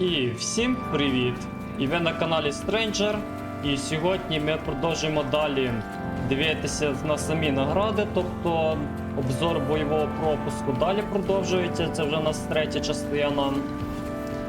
І всім привіт! І ви на каналі Stranger. І сьогодні ми продовжуємо далі дивитися на самі награди, тобто обзор бойового пропуску далі продовжується. Це вже у нас третя частина.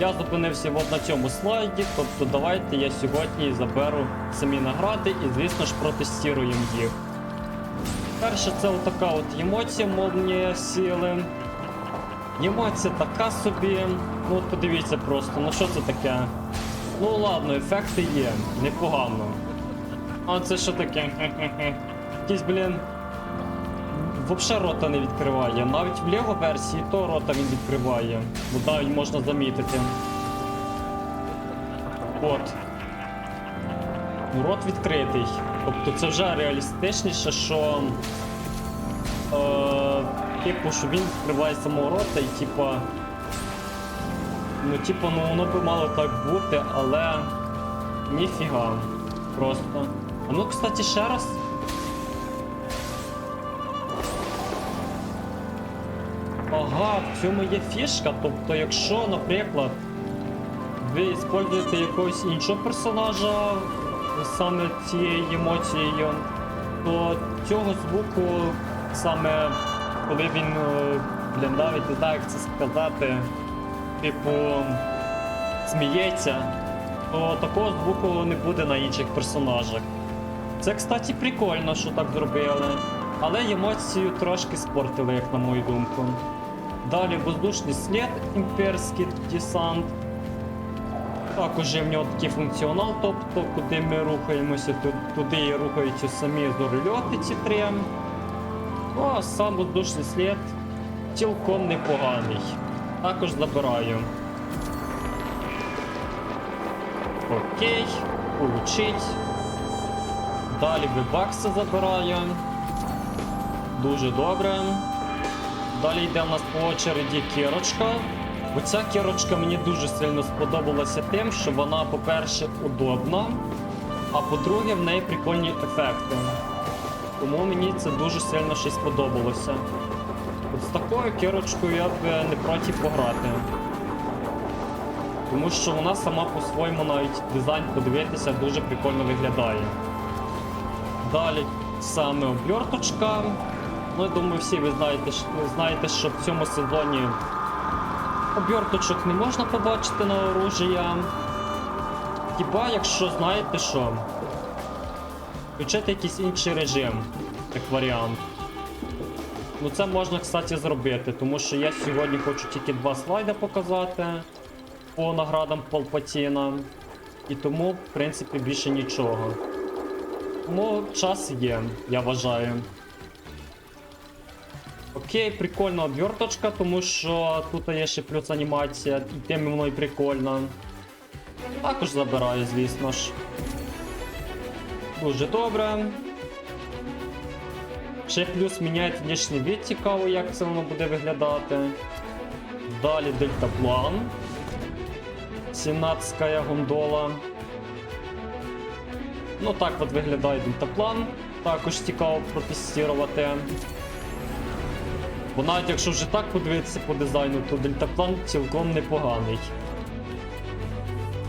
Я зупинився от на цьому слайді, тобто давайте я сьогодні заберу самі награди і, звісно ж, протестуємо їх. Перше, це отака от емоція мовні сили. Емоція така собі. Ну от подивіться просто, ну що це таке? Ну ладно, ефекти є, непогано. А це що таке? Якийсь, блін. Вообще рота не відкриває. Навіть в Лего версії то рота він відкриває. Бо навіть можна замітити. От. Ну, рот відкритий. Тобто це вже реалістичніше, що. Е, типу, що він відкриває самого рота і типа. Ну, типу, ну воно би мало так бути, але. Ніфіга. Просто. А ну, кстати, ще раз. Ага, в цьому є фішка. Тобто, якщо, наприклад, ви використовуєте якогось іншого персонажа саме цією емоцією, то цього звуку саме коли він, е, блін, навіть не знаю, як це сказати, типу, сміється, то такого звуку не буде на інших персонажах. Це, кстати, прикольно, що так зробили. Але емоцію трошки спортили, як на мою думку. Далі воздушний слід, імперський десант. Також в нього такий функціонал, тобто куди ми рухаємося, туди і рухаються самі зорольоти ці три. Ну, а сам воздушний слід цілком непоганий. Також забираю. Окей, получить. Далі вебакси забираю. Дуже добре. Далі йде у нас по очереді кірочка. Оця кірочка мені дуже сильно сподобалася тим, що вона, по-перше, удобна, а по-друге, в неї прикольні ефекти. Тому мені це дуже сильно щось сподобалося. От з такою кірочкою я б е, не проти пограти. Тому що вона сама по-своєму навіть дизайн подивитися дуже прикольно виглядає. Далі саме обльорточка. Ну, я думаю, всі ви знаєте, знаєте, що в цьому сезоні оберточок не можна побачити на оружія. Хіба якщо знаєте що? Включити якийсь інший режим, як варіант. Ну це можна, кстати, зробити, тому що я сьогодні хочу тільки два слайди показати по наградам Палпатіна. І тому, в принципі, більше нічого. Тому час є, я вважаю. Окей, прикольна обверточка, тому що тут є ще плюс анімація, і тим воно і прикольно. Також забираю, звісно ж. Дуже добре. Ще плюс міняє внешній вид, цікаво, як це воно буде виглядати. Далі дельтаплан. 17 гондола. Ну так от виглядає дельтаплан. Також цікаво протестувати. Бо навіть якщо вже так подивитися по дизайну, то дельтаплан цілком непоганий.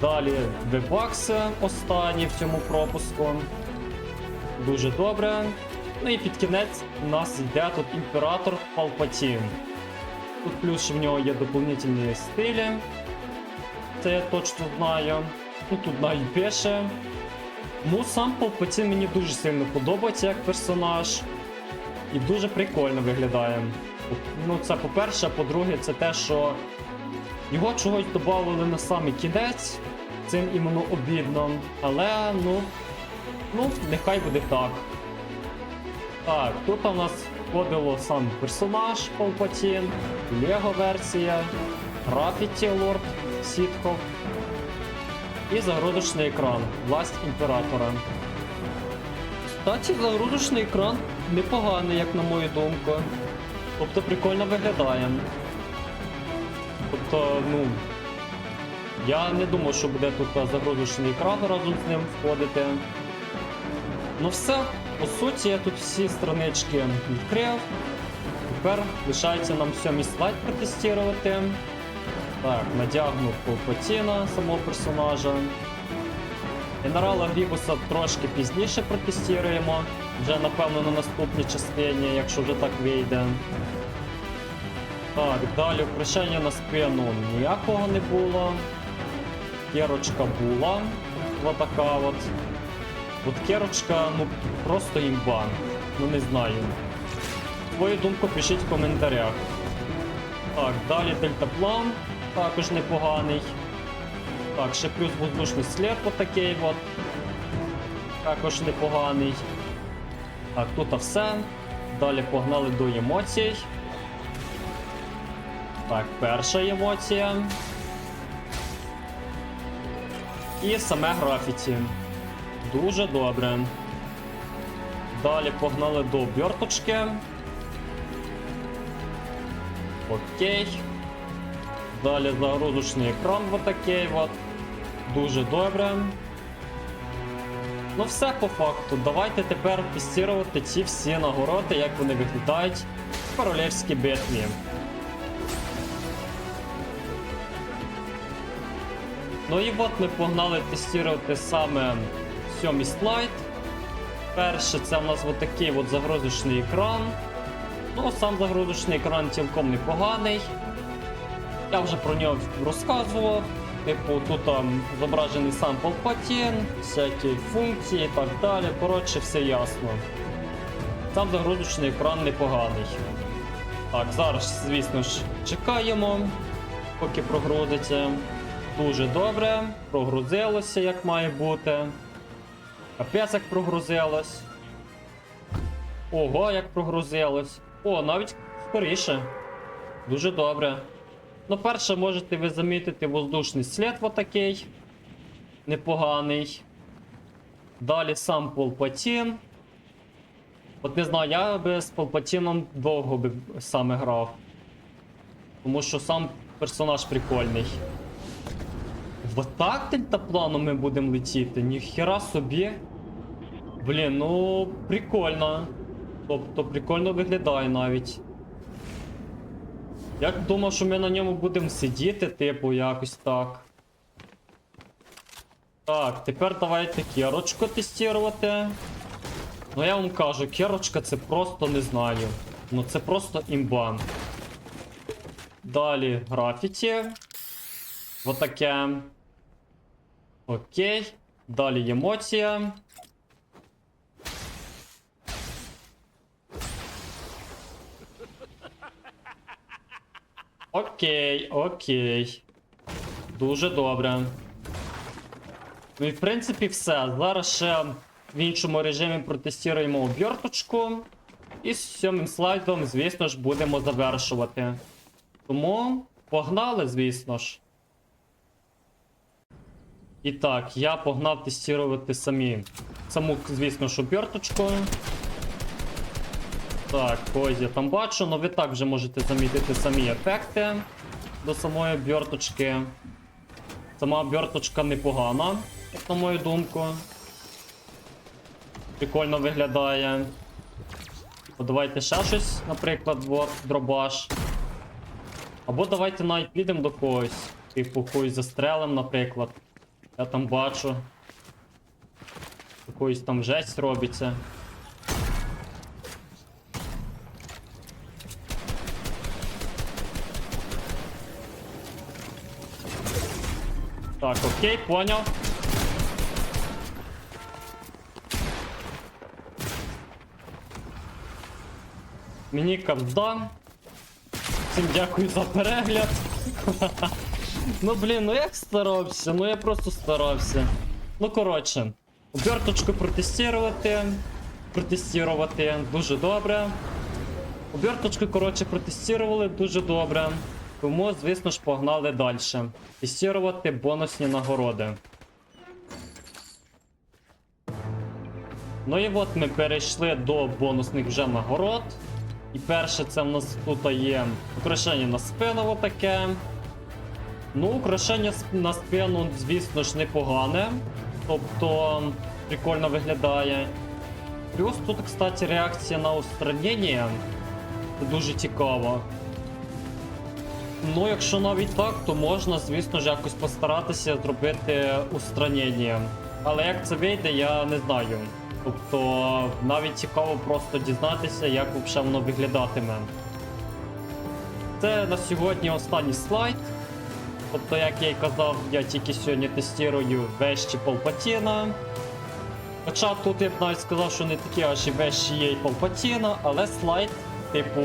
Далі вебакси останні в цьому пропуску. Дуже добре. Ну і під кінець у нас йде тут імператор Палпатін. Тут плюс що в нього є доповнительні стилі. Це я точно знаю. Ну тут навіть пише. Ну сам Палпатін мені дуже сильно подобається як персонаж. І дуже прикольно виглядає. Ну, це по-перше, по-друге, це те, що його чогось додали на самий кінець. Цим іменно обідно. Але, ну. Ну, нехай буде так. Так, тут у нас входило сам персонаж Палпатін, Лего версія, Графіті Лорд Сітков і загрудочний екран Власть імператора. Кстати, загрузочний екран непоганий, як на мою думку. Тобто прикольно виглядає. Тобто, ну. Я не думав, що буде тут загрузочний екран разом з ним входити. Ну все, по суті, я тут всі странички відкрив. Тепер лишається нам сьомий слайд протестувати. Так, надягнув Палпатіна, самого персонажа. Генерала Грібуса трошки пізніше протестуємо. Вже напевно на наступній частині, якщо вже так вийде. Так, далі украшення на спину ніякого не було. Керочка була. Ось така от. От керочка, ну просто імба. Ну не знаю. Свою думку пишіть в коментарях. Так, далі дельтаплан, також непоганий. Так, ще плюс воздушний слід отакий от. Також непоганий. Так, тут все. Далі погнали до емоцій. Так, перша емоція. І саме графіті. Дуже добре. Далі погнали до оберточки. Окей. Далі загрузочний екран вот такий от. Дуже добре. Ну все по факту. Давайте тепер тестувати ці всі нагороди, як вони виглядають в королівській битві. Ну і от ми погнали тестувати саме сьомий слайд. Перше, це в нас такий от загрузочний екран. Ну, сам загрузочний екран цілком непоганий. Я вже про нього розказував. Типу, тут там зображений сам Палпатін, всякі функції і так далі. Коротше, все ясно. Сам загрузочний екран непоганий. Так, зараз, звісно ж, чекаємо, поки прогрузиться. Дуже добре, прогрузилося, як має бути. Капець як прогрузилось. Ого, як прогрузилось. О, навіть скоріше. Дуже добре. Ну, перше, можете ви замітити воздушний слід отакий. Непоганий. Далі сам Полпатін. От не знаю, я би з Полпатіном довго би саме грав. Тому що сам персонаж прикольний. Вот так дельтапланом ми будемо летіти? Ніхера собі. Блін, ну прикольно. Тобто прикольно виглядає навіть. Я думав, що ми на ньому будемо сидіти, типу, якось так. Так, тепер давайте керочку тестувати. Ну я вам кажу, керочка це просто не знаю. Ну це просто імба. Далі графіті. Отаке. Окей. Далі емоція. Окей, окей. Дуже добре. Ну і в принципі все. Зараз ще в іншому режимі протестуємо оберточку. І з сьомим слайдом, звісно ж, будемо завершувати. Тому погнали, звісно ж. І так, я погнав тестувати самі. Саму, звісно ж, оберточку. Так, ось я там бачу, але ви так вже можете замітити самі ефекти до самої оберточки. Сама оберточка непогана, як на мою думку. Прикольно виглядає. О, давайте ще щось, наприклад, от, дробаш. Або давайте навіть підемо до когось. Типу когось застрелим, наприклад. Я там бачу. Якоїсь там жесть робиться. Так, окей, понял. Мені капда. Всім дякую за перегляд. ну блін, ну як старався? Ну я просто старався. Ну коротше, оберточку протестувати. Протестувати дуже добре. Оберточку, коротше, протестували дуже добре. Тому, звісно ж, погнали далі. Тестувати бонусні нагороди. Ну і от ми перейшли до бонусних вже нагород. І перше, це в нас тут є украшення на спину отаке. Ну, украшення на спину, звісно ж, непогане. Тобто, прикольно виглядає. Плюс тут, кстати, реакція на устранення. Дуже цікаво. Ну, якщо навіть так, то можна, звісно ж, якось постаратися зробити устранення. Але як це вийде, я не знаю. Тобто навіть цікаво просто дізнатися, як взагалі воно виглядатиме. Це на сьогодні останній слайд. Тобто, як я й казав, я тільки сьогодні тестую вещі Палпатіна. Хоча тут я б навіть сказав, що не такі аж і вещі є і Палпатіна, але слайд, типу.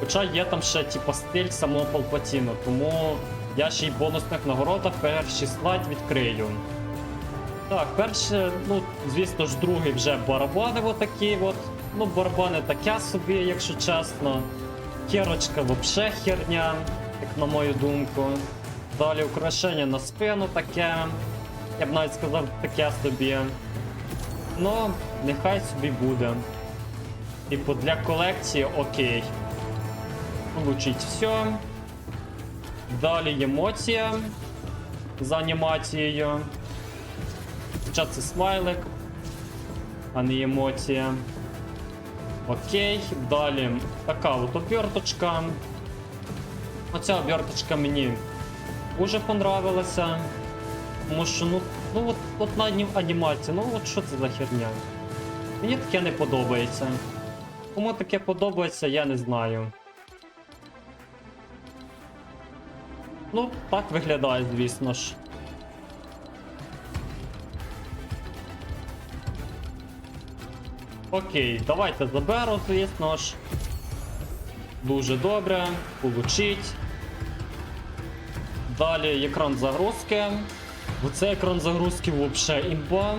Хоча є там ще типу, стиль самого Палпатіна, тому я ще й бонусних нагородах перший слайд відкрию. Так, перше, ну, звісно ж, другий вже барабани отакі от. Ну, барабани таке собі, якщо чесно. Кірочка вообще херня, як на мою думку. Далі украшення на спину таке. Я б навіть сказав таке собі. Ну, нехай собі буде. Типу, для колекції окей. Получить все. Далі емоція з анімацією. Хоча це смайлик, а не емоція. Окей, далі така от оберточка. Оця оберточка мені дуже понравилася. Тому що, ну, ну от, от на ані- анімації, ну от що це за херня? Мені таке не подобається. Кому таке подобається, я не знаю. Ну, так виглядає, звісно ж. Окей, давайте заберу, звісно ж. Дуже добре. Получить. Далі екран загрузки. Оце екран загрузки взагалі імба.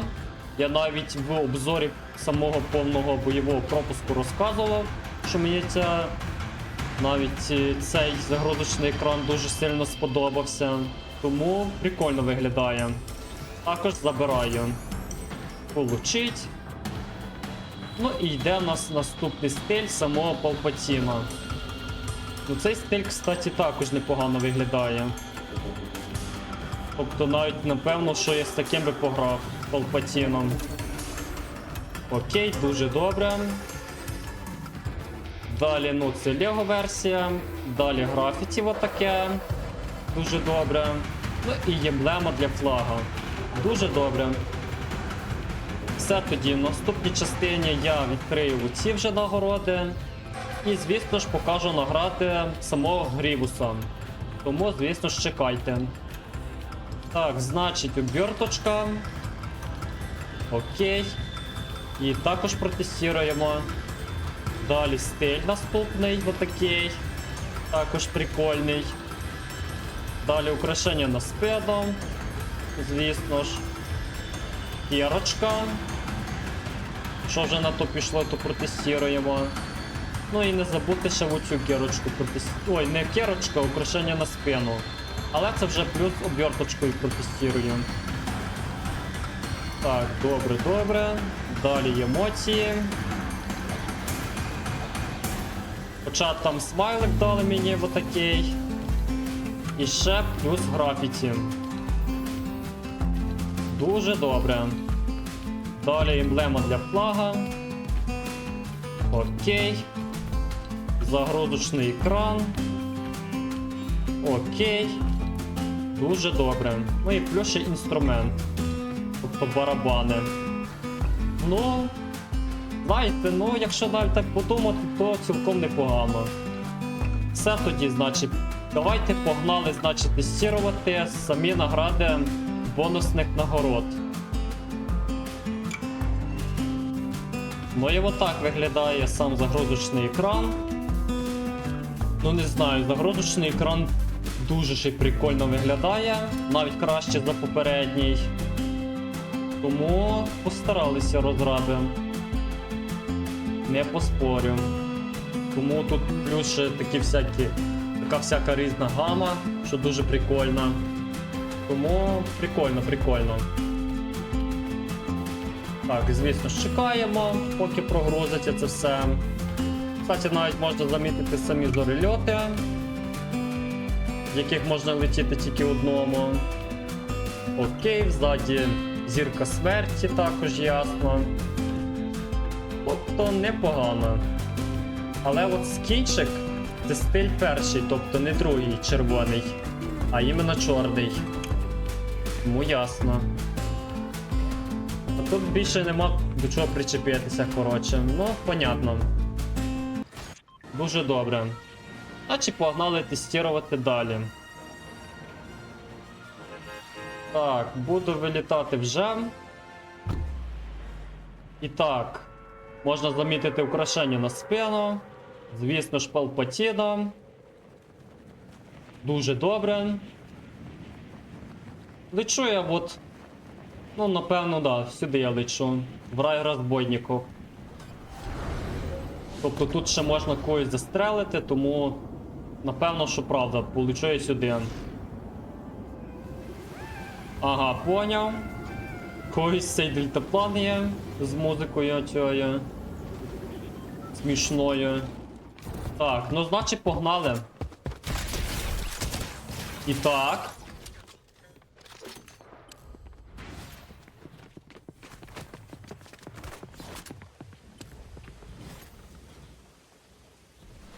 Я навіть в обзорі самого повного бойового пропуску розказував, що мені ця навіть цей загрузочний екран дуже сильно сподобався. Тому прикольно виглядає. Також забираю. Получить. Ну і йде у нас наступний стиль самого Палпатіна. Ну цей стиль, кстати, також непогано виглядає. Тобто навіть напевно, що я з таким би пограв Палпатіном. Окей, дуже добре. Далі, ну, це Лего версія. Далі графіті отаке. Дуже добре. Ну і емблема для флага. Дуже добре. Все тоді, в наступній частині я відкрию ці вже нагороди. І, звісно ж, покажу награди самого Грівуса. Тому, звісно ж, чекайте. Так, значить, оберточка. Окей. І також протестуємо. Далі стиль наступний, отакий. Також прикольний. Далі украшення на спину. Звісно ж. Кірочка. Що вже на то пішло, то протестуємо. Ну і не забудьте ще в оцю кірочку протестувати. Ой, не кірочка, а украшення на спину. Але це вже плюс оберточкою протестуємо. Так, добре, добре. Далі емоції. Хоча там смайлик дали мені отакий. І ще плюс графіті. Дуже добре. Далі емблема для флага. Окей. Загрузочний екран. Окей. Дуже добре. Ну і плюс ще інструмент. Тобто барабани. Ну. Знаєте, ну якщо навіть так подумати, то цілком непогано. Все тоді, значить, давайте погнали, значить, тестувати самі награди бонусних нагород. Ну і отак виглядає сам загрузочний екран. Ну не знаю, загрузочний екран дуже ще прикольно виглядає, навіть краще за попередній. Тому постаралися розраби. Не поспорю. Тому тут плюс ще такі всякі, така всяка різна гама, що дуже прикольна. Тому прикольно, прикольно. Так, звісно ж, чекаємо, поки прогрузиться це все. Кстати, навіть можна замітити самі зорильоти, яких можна летіти тільки одному. Окей, ззаді зірка смерті також ясно. Тобто непогано. Але от скінчик Це стиль перший, тобто не другий червоний, а іменно чорний. Тому ясно. А тут більше нема до чого причепитися, коротше. Ну, понятно. Дуже добре. Значить, погнали тестувати далі. Так, буду вилітати вже. І так, можна замітити украшення на спину. Звісно ж, Палпатіна. Дуже добре. Лечу я от. Ну, напевно, да, сюди я лечу. В рай розбойників. Тобто тут ще можна когось застрелити, тому напевно, що правда, полечу один. Ага, поняв. Когось цей дельтаплан є з музикою цією. Смішною. Так, ну значить погнали. І так.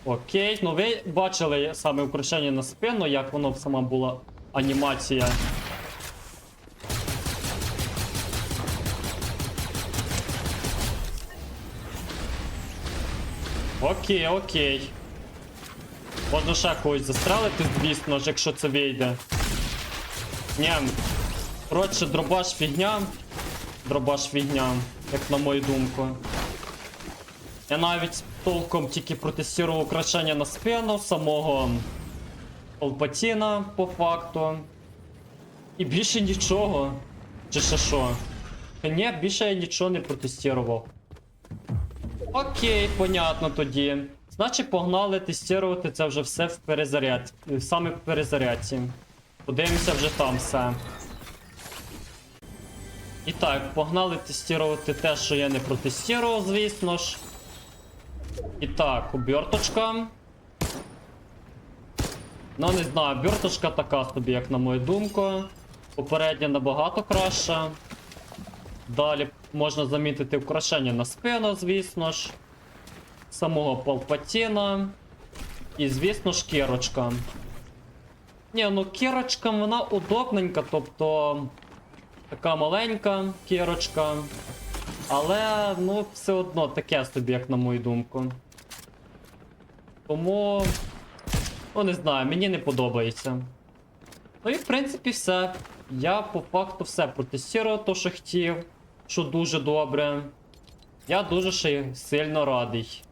Окей, ну ви бачили саме украшення на спину, як воно сама була анімація. Окей, окей. Можна ще когось застрелити, звісно ж, якщо це вийде. Ні. Коротше, дробаш фігня. Дробаш фігня, як на мою думку. Я навіть толком тільки протестував украшення на спину самого Палпатіна по факту. І більше нічого. Чи ще що? Ні, більше я нічого не протестував. Окей, понятно тоді. Значить, погнали тестувати це вже все в перезаряд... саме в перезарядці. Подивимося вже там все. І так, погнали тестувати те, що я не протестував, звісно ж. І так, оберточка. Ну, не знаю, оберточка така собі, як на мою думку. Попередня набагато краща. Далі можна замітити украшення на спину, звісно ж. Самого Палпатіна. І, звісно ж, кірочка. Ні, ну кірочка вона удобненька, тобто. Така маленька кірочка. Але, ну, все одно таке собі, як на мою думку. Тому. Ну, не знаю, мені не подобається. Ну і в принципі все. Я по факту все протестував то, що хотів, що дуже добре. Я дуже ще сильно радий.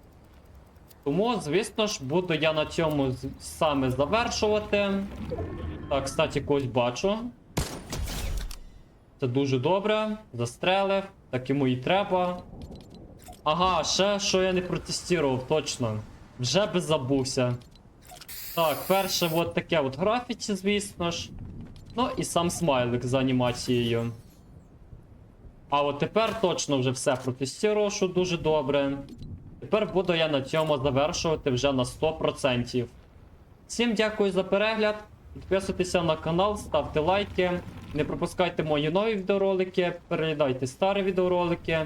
Тому, звісно ж, буду я на цьому саме завершувати. Так, кстати, когось бачу. Це дуже добре. Застрелив. Так йому і треба. Ага, ще що я не протестував, точно. Вже би забувся. Так, перше от таке от графіті, звісно ж. Ну і сам смайлик з анімацією. А от тепер точно вже все протестував, що дуже добре. Тепер буду я на цьому завершувати вже на 100%. Всім дякую за перегляд. Підписуйтеся на канал, ставте лайки. Не пропускайте мої нові відеоролики, переглядайте старі відеоролики.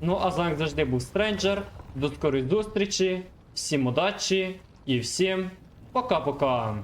Ну а з завжди був Стренджер. До скорої зустрічі, всім удачі і всім пока-пока.